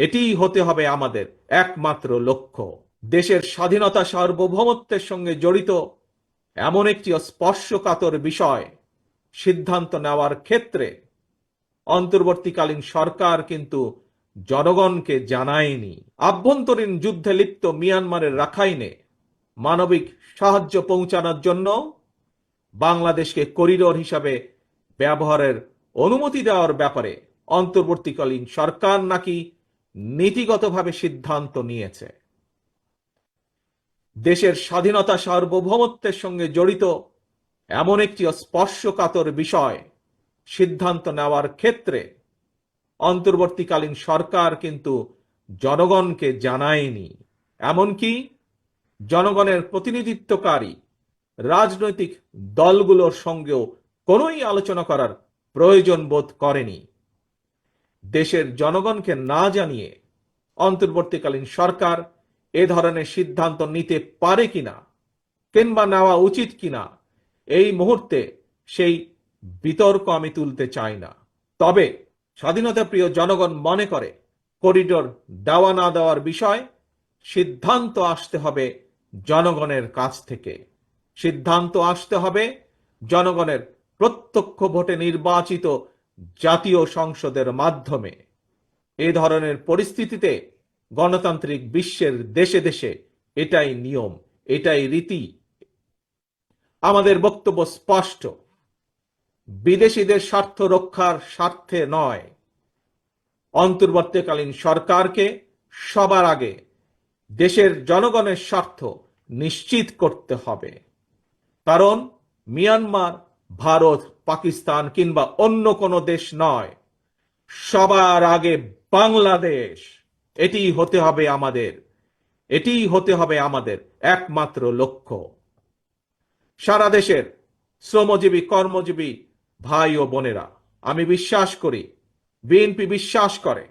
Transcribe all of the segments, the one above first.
এটিই হতে হবে আমাদের একমাত্র লক্ষ্য। দেশের স্বাধীনতা সার্বভৌমত্বের সঙ্গে জড়িত এমন একটি স্পর্শকাতর বিষয় সিদ্ধান্ত নেওয়ার ক্ষেত্রে অন্তর্বর্তীকালীন সরকার কিন্তু জনগণকে জানায়নি। আভ্যন্তরীণ যুদ্ধে লিপ্ত মিয়ানমারের রাখাইনে মানবিক সাহায্য পৌঁছানোর জন্য বাংলাদেশকে করিডোর হিসাবে ব্যবহারের অনুমতি দেওয়ার ব্যাপারে অন্তর্বর্তীকালীন সরকার নাকি নীতিগতভাবে সিদ্ধান্ত নিয়েছে। দেশের স্বাধীনতা সার্বভৌমত্বের সঙ্গে জড়িত এমন একটি স্পর্শকাতর বিষয় সিদ্ধান্ত নেওয়ার ক্ষেত্রে অন্তর্বর্তীকালীন সরকার কিন্তু জনগণকে জানায়নি। এমনকি জনগণের প্রতিনিধিত্বকারী রাজনৈতিক দলগুলোর সঙ্গেও কোনোই আলোচনা করার প্রয়োজন বোধ করেনি। দেশের জনগণকে না জানিয়ে অন্তর্বর্তীকালীন সরকার এ ধরনের সিদ্ধান্ত নিতে পারে কিনা কিংবা নেওয়া উচিত কিনা, এই মুহূর্তে সেই বিতর্ক আমি তুলতে চাই না। তবে স্বাধীনতা প্রিয় জনগণ মনে করে, করিডোর দেওয়া না দেওয়ার বিষয়, সিদ্ধান্ত আসতে হবে জনগণের কাছ থেকে। সিদ্ধান্ত আসতে হবে জনগণের প্রত্যক্ষ ভোটে নির্বাচিত জাতীয় সংসদের মাধ্যমে এ ধরনের পরিস্থিতিতে গণতান্ত্রিক বিশ্বের দেশে দেশে এটাই নিয়ম, এটাই রীতি। আমাদের বক্তব্য স্পষ্ট। বিদেশিদের স্বার্থ রক্ষার স্বার্থে নয়। অন্তর্বর্তীকালীন সরকারকে সবার আগে দেশের জনগণের স্বার্থ নিশ্চিত করতে হবে। কারণ মিয়ানমার, ভারত পাকিস্তান কিংবা অন্য কোনো দেশ নয়। সবার আগে বাংলাদেশ। এটি হতে হবে আমাদের। এটিই হতে হবে আমাদের একমাত্র লক্ষ্য। সারা দেশের শ্রমজীবী, কর্মজীবী ভাই ও বোনেরা, আমি বিশ্বাস করি, বিএনপি বিশ্বাস করে,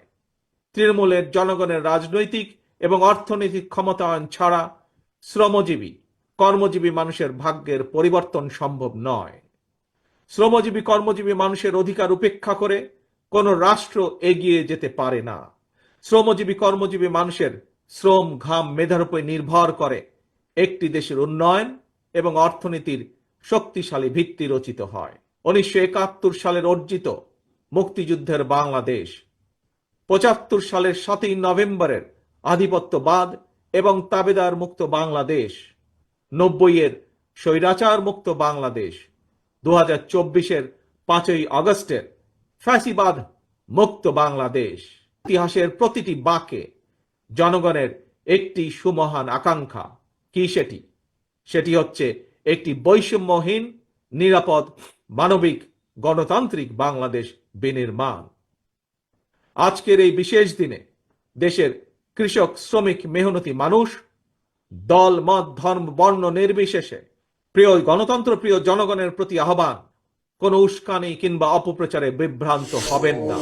তৃণমূলের জনগণের রাজনৈতিক এবং অর্থনৈতিক ক্ষমতায়ন ছাড়া শ্রমজীবী, কর্মজীবী মানুষের ভাগ্যের পরিবর্তন সম্ভব নয়। শ্রমজীবী, কর্মজীবী মানুষের অধিকার উপেক্ষা করে কোনো রাষ্ট্র এগিয়ে যেতে পারে না। শ্রমজীবী, কর্মজীবী মানুষের শ্রম ঘাম মেধার উপর নির্ভর করে একটি দেশের উন্নয়ন এবং অর্থনীতির শক্তিশালী ভিত্তি রচিত হয়। উনিশশো একাত্তর সালের অর্জিত মুক্তিযুদ্ধের বাংলাদেশ, পঁচাত্তর সালের সাতই নভেম্বরের আধিপত্যবাদ এবং তাবেদার মুক্ত বাংলাদেশ, নব্বইয়ের স্বৈরাচার মুক্ত বাংলাদেশ দু হাজার চব্বিশের পাঁচই আগস্টের ফ্যাসিবাদ মুক্ত বাংলাদেশ। ইতিহাসের প্রতিটি বাঁকে জনগণের একটি সুমহান আকাঙ্ক্ষা। কি সেটি? সেটি হচ্ছে একটি বৈষম্যহীন, নিরাপদ, মানবিক, গণতান্ত্রিক বাংলাদেশ বিনির্মাণ। আজকের এই বিশেষ দিনে দেশের কৃষক, শ্রমিক, মেহনতি মানুষ দল, মত, ধর্ম, বর্ণ নির্বিশেষে প্রিয় গণতন্ত্র প্রিয় জনগণের প্রতি আহ্বান কোনো উস্কানি কিংবা অপপ্রচারে বিভ্রান্ত হবেন না।